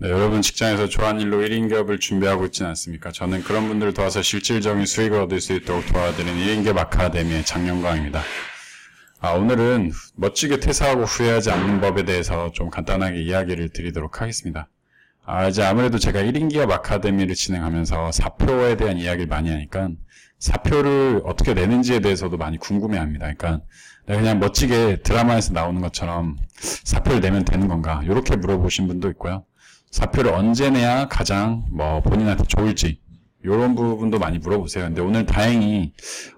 네, 여러분 직장에서 좋아하는 일로 1인 기업을 준비하고 있지는 않습니까? 저는 그런 분들을 도와서 실질적인 수익을 얻을 수 있도록 도와드리는 1인 기업 아카데미의 장영광입니다. 아, 오늘은 멋지게 퇴사하고 후회하지 않는 법에 대해서 좀 간단하게 이야기를 드리도록 하겠습니다. 아, 이제 아무래도 제가 1인 기업 아카데미를 진행하면서 사표에 대한 이야기를 많이 하니까 사표를 어떻게 내는지에 대해서도 많이 궁금해 합니다. 그러니까 그냥 멋지게 드라마에서 나오는 것처럼 사표를 내면 되는 건가? 이렇게 물어보신 분도 있고요. 사표를 언제 내야 가장 뭐 본인한테 좋을지 이런 부분도 많이 물어보세요. 근데 오늘 다행히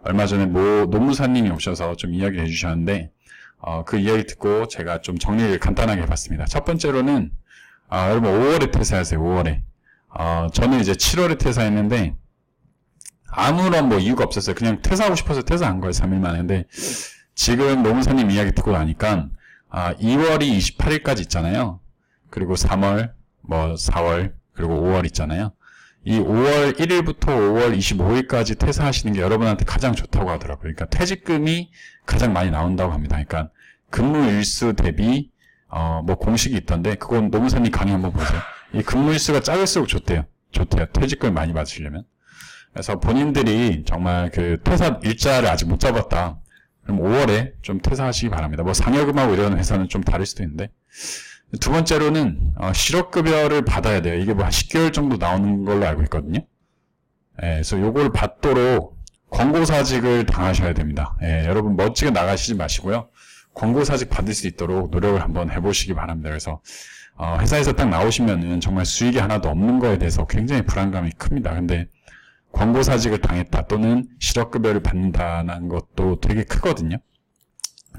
얼마 전에 모 노무사님이 오셔서 좀 이야기를 해주셨는데 어, 그 이야기 듣고 제가 좀 정리를 간단하게 해봤습니다. 첫 번째로는 아, 여러분 5월에 퇴사하세요. 5월에 어, 저는 이제 7월에 퇴사했는데 아무런 뭐 이유가 없었어요. 그냥 퇴사하고 싶어서 퇴사한 거예요. 3일 만에. 근데 지금 노무사님 이야기 듣고 나니까 아, 2월이 28일까지 있잖아요. 그리고 3월, 뭐 4월, 그리고 5월 있잖아요. 이 5월 1일부터 5월 25일까지 퇴사하시는 게 여러분한테 가장 좋다고 하더라고요. 그러니까 퇴직금이 가장 많이 나온다고 합니다. 그러니까 근무 일수 대비 어, 뭐 공식이 있던데 그건 노무사님 강의 한번 보세요. 이 근무 일수가 작을수록 좋대요. 좋대요. 퇴직금 많이 받으시려면. 그래서 본인들이 정말 그 퇴사 일자를 아직 못 잡았다. 그럼 5월에 좀 퇴사하시기 바랍니다. 뭐 상여금하고 이런 회사는 좀 다를 수도 있는데 두 번째로는 어, 실업급여를 받아야 돼요. 이게 뭐 한 10개월 정도 나오는 걸로 알고 있거든요. 예, 그래서 요걸 받도록 권고사직을 당하셔야 됩니다. 예, 여러분 멋지게 나가시지 마시고요. 권고사직 받을 수 있도록 노력을 한번 해보시기 바랍니다. 그래서 어, 회사에서 딱 나오시면은 정말 수익이 하나도 없는 거에 대해서 굉장히 불안감이 큽니다. 근데 권고사직을 당했다 또는 실업급여를 받는다는 것도 되게 크거든요.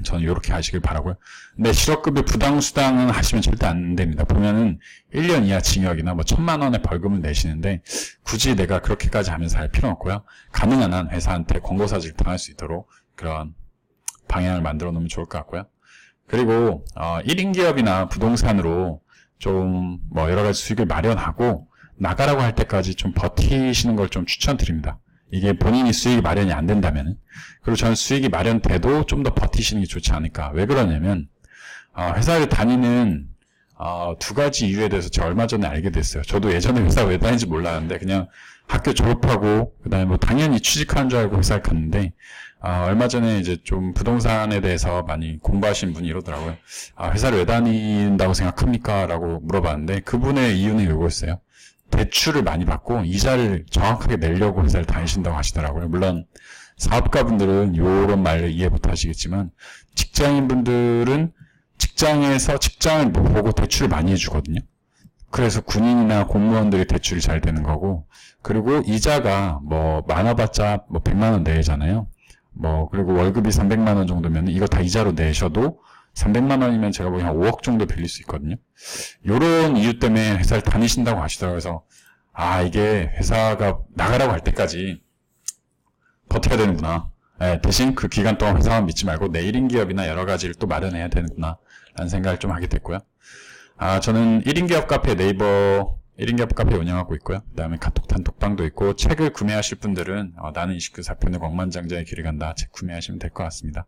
저는 이렇게 하시길 바라고요. 근데 실업급여 부당수당은 하시면 절대 안 됩니다. 보면은 1년 이하 징역이나 뭐 천만 원의 벌금을 내시는데 굳이 내가 그렇게까지 하면서 할 필요는 없고요. 가능한 한 회사한테 권고사직 당할 수 있도록 그런 방향을 만들어 놓으면 좋을 것 같고요. 그리고 어, 1인 기업이나 부동산으로 좀 뭐 여러 가지 수익을 마련하고 나가라고 할 때까지 좀 버티시는 걸 좀 추천드립니다. 이게 본인이 수익이 마련이 안 된다면 그리고 저는 수익이 마련돼도 좀 더 버티시는 게 좋지 않을까. 왜 그러냐면 어, 회사를 다니는 어, 두 가지 이유에 대해서 제가 얼마 전에 알게 됐어요. 저도 예전에 회사 왜 다니는지 몰랐는데 그냥 학교 졸업하고 그다음에 뭐 당연히 취직하는 줄 알고 회사를 갔는데 아, 얼마 전에 이제 좀 부동산에 대해서 많이 공부하신 분이 이러더라고요. 아, 회사를 왜 다닌다고 생각합니까? 라고 물어봤는데 그분의 이유는 이거였어요. 대출을 많이 받고 이자를 정확하게 내려고 회사를 다니신다고 하시더라고요. 물론 사업가분들은 이런 말을 이해 못 하시겠지만 직장인분들은 직장에서 직장을 보고 대출을 많이 해주거든요. 그래서 군인이나 공무원들이 대출이 잘 되는 거고 그리고 이자가 뭐 많아봤자 뭐 100만 원 내잖아요. 뭐 그리고 월급이 300만 원 정도면 이거 다 이자로 내셔도 300만 원이면 제가 보기엔 한 5억 정도 빌릴 수 있거든요. 요런 이유 때문에 회사를 다니신다고 하시더라고요. 그래서 아 이게 회사가 나가라고 할 때까지 버텨야 되는구나. 네, 대신 그 기간 동안 회사만 믿지 말고 내 1인 기업이나 여러 가지를 또 마련해야 되는구나 라는 생각을 좀 하게 됐고요. 아 저는 1인 기업 카페 네이버 1인 기업 카페 운영하고 있고요. 그 다음에 카톡 단톡방도 있고 책을 구매하실 분들은 어, 나는 29사편의 억만장자의 길을 간다 책 구매하시면 될 것 같습니다.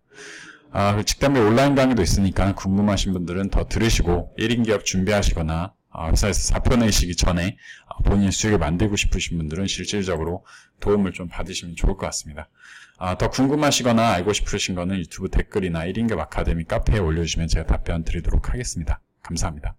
아, 직단비 온라인 강의도 있으니까 궁금하신 분들은 더 들으시고 1인 기업 준비하시거나 아, 회사에서 사표 내시기 전에 아, 본인 수익을 만들고 싶으신 분들은 실질적으로 도움을 좀 받으시면 좋을 것 같습니다. 아, 더 궁금하시거나 알고 싶으신 거는 유튜브 댓글이나 1인 기업 아카데미 카페에 올려주시면 제가 답변 드리도록 하겠습니다. 감사합니다.